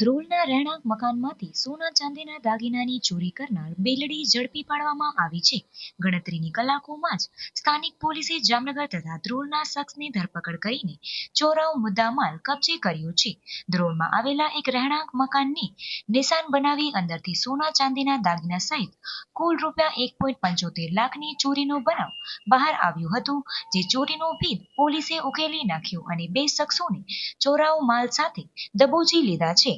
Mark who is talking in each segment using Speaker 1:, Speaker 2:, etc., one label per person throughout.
Speaker 1: ધ્રોલના રહેણાંક મકાનમાંથી સોના ચાંદીના દાગીનાની ચોરી કરનાર બેલડી ઝડપી પાડવામાં આવી છે. ગણતરીની કલાકોમાં જ સ્થાનિક પોલીસે જામનગર તથા ધ્રોલના શખ્સની ધરપકડ કરીને ચોરાવ મુદ્દામાલ કબજે કર્યો છે. ધ્રોલમાં આવેલા એક રહેણાંક મકાનની નિશાન બનાવી અંદરથી સોના ચાંદીના દાગીના સહિત કુલ રૂપિયા એક પોઈન્ટ પંચોતેર લાખની ચોરીનો બનાવ બહાર આવ્યો હતો, જે ચોરીનો ભેદ પોલીસે ઉકેલી નાખ્યો અને બે શખ્સોને ચોરાઉ માલ સાથે દબોચી લીધા છે.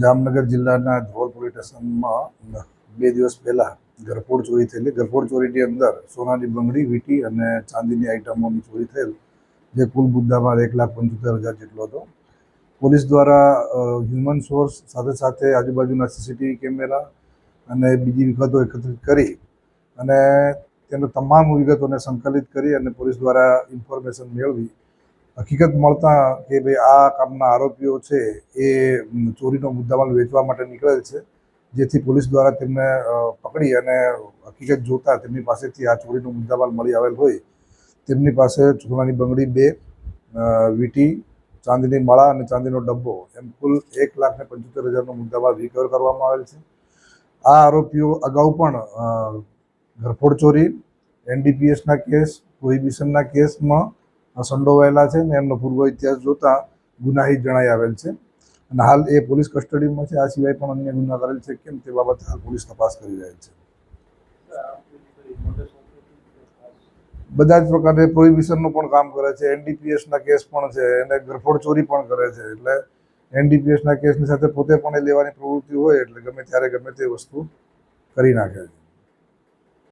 Speaker 2: જામનગર જિલ્લાના ધ્રોલ પોલીસ બે દિવસ પહેલાં ઘરફોડ ચોરી થયેલી. ઘરફોડ ચોરીની અંદર સોનાની બંગડી, વીંટી અને ચાંદીની આઇટમોની ચોરી થયેલ, જે કુલ મુદ્દામાં એક લાખ પંચોતેર હજાર જેટલો હતો. પોલીસ દ્વારા હ્યુમન સોર્સ સાથે સાથે આજુબાજુના સીસીટીવી કેમેરા અને બીજી વિગતો એકત્રિત કરી અને તેનો તમામ વિગતોને સંકલિત કરી અને પોલીસ દ્વારા ઇન્ફોર્મેશન મેળવી હકીકત મળતા કે ભાઈ આ કામના આરોપીઓ છે એ ચોરીનો મુદ્દામાલ વેચવા માટે નીકળેલ છે, જેથી પોલીસ દ્વારા તેમને પકડી અને હકીકત જોતા તેમની પાસેથી આ ચોરીનો મુદ્દામાલ મળી આવેલ હોય. તેમની પાસે સોનાની બંગડી બે વીટી, ચાંદીની માળા અને ચાંદીનો ડબ્બો એમ કુલ એક લાખ ને પંચોતેર હજારનો મુદ્દામાલ રિકવર કરવામાં આવેલ છે. આ આરોપીઓ અગાઉ પણ ઘરફોડ ચોરી, એનડીપીએસના કેસ, પ્રોહિબિશનના કેસમાં સંડોવાયેલા છે ને એમનો પૂર્વ ઇતિહાસ જોતા ગુનાહિત જણાઈ આવેલ છે. અને હાલ એ પોલીસ કસ્ટડીમાં છે. આ સિવાય પણ અન્ય ગુના કરેલ છે. કેમ તે બાબતે હાલ પોલીસ તપાસ કરી રહેલ છે. બધા જ પ્રકારે પ્રોહિબિશનનું પણ કામ કરે છે. એનડીપીએસના કેસ પણ છે. એને ગરફોડ ચોરી પણ કરે છે. એટલે એનડીપીએસના કેસની સાથે પોતે પણ એ લેવાની પ્રવૃત્તિ હોય એટલે ગમે ત્યારે ગમે તે વસ્તુ કરી નાખે છે.